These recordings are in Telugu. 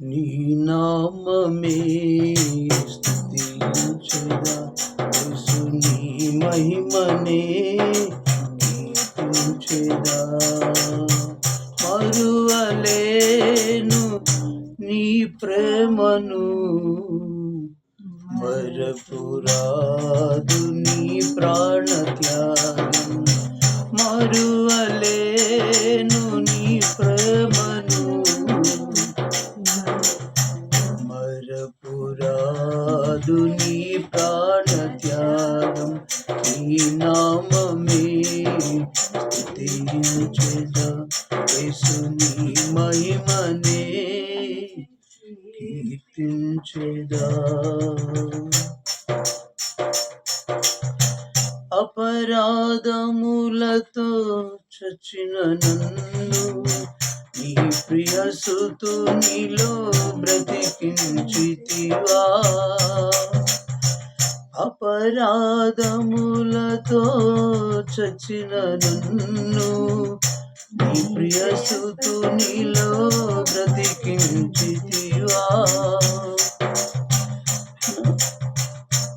నీ నామమే స్తుతించెదా యేసు నీ మహిమనే కీర్తించెదా మరువలేను నీ ప్రేమను. మరపురాదు నీ ప్రాణ త్యాగం మరపురాదు నీ ప్రాణ త్యాగం నీ నామే స్తుతించెదా యేసు నీ మహిమనే. కీర్తించెదా అపరాధములతో చచ్చిన నన్ను నీ ప్రియ సుతునిలో బ్రతికించితివా. అపరాధములతో చచ్చిన నన్ను నీ ప్రియ సుతునిలో బ్రతికించితివా.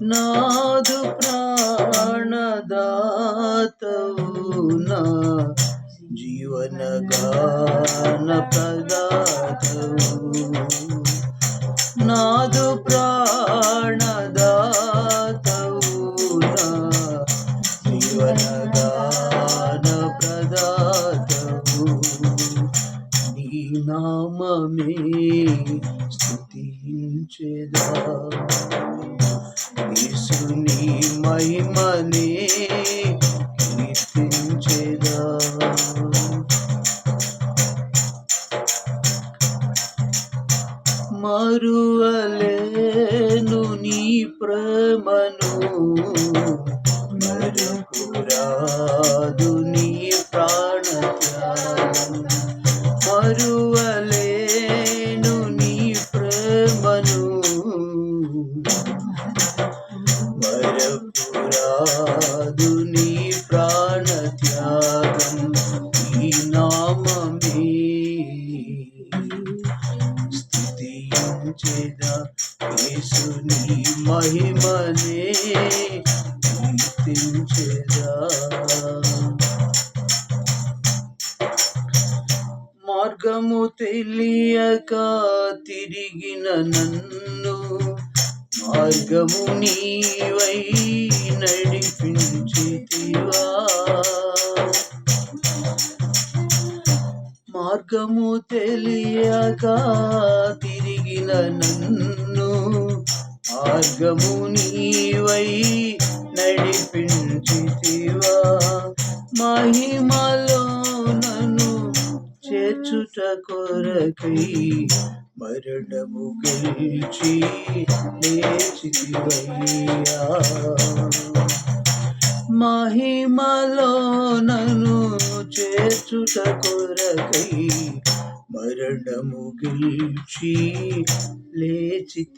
నాదు ప్రాణదాతవు నా జీవనగాన ప్రదాతవు నాదు ప్రాణదాతవు జీవనగాన ప్రదాతవు నీ నామమే స్తుతించెదా యేసుని మహిమని మరువలేను నీ ప్రేమను. మరుపురాదు నీ ప్రాణ మరువలేను నీ ప్రేమను. మరపురాదు నీ ప్రాణ స్తుతించెదా యేసుని మహిమనే కీర్తించేదా మార్గము తెలియక తిరిగిన నన్ను మార్గము నీవై నడిపించితివా మార్గము తెలియక పిలిచిన నన్ను మార్గము నీవై నడిపించితివా. మహిమలో నన్ను చేర్చుట కొరకై మరణము గెలిచి లేచితివయ్యా. మహిమలో నన్ను చేర్చుట కొరకై మరణము గెలిచి లేచితివయ్యా.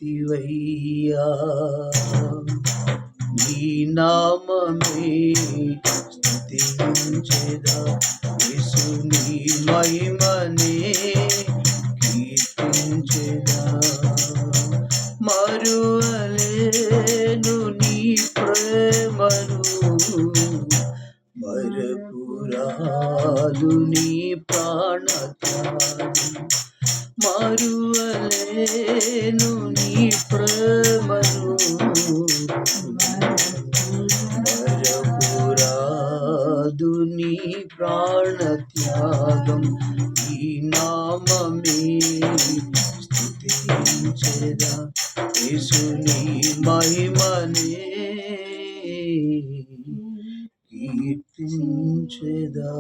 నీ నామమే స్తుతించెదా యేసుని మహిమనే కీర్తించేదా. మరువ మరపురాదు నీ ప్రాణ మరువలేను నీ ప్రేమను. మరపురాదు నీ ప్రాణ త్యాగం ఈ నామమే. స్తుతించెదా యేసుని మహిమనే. కీర్తించెదా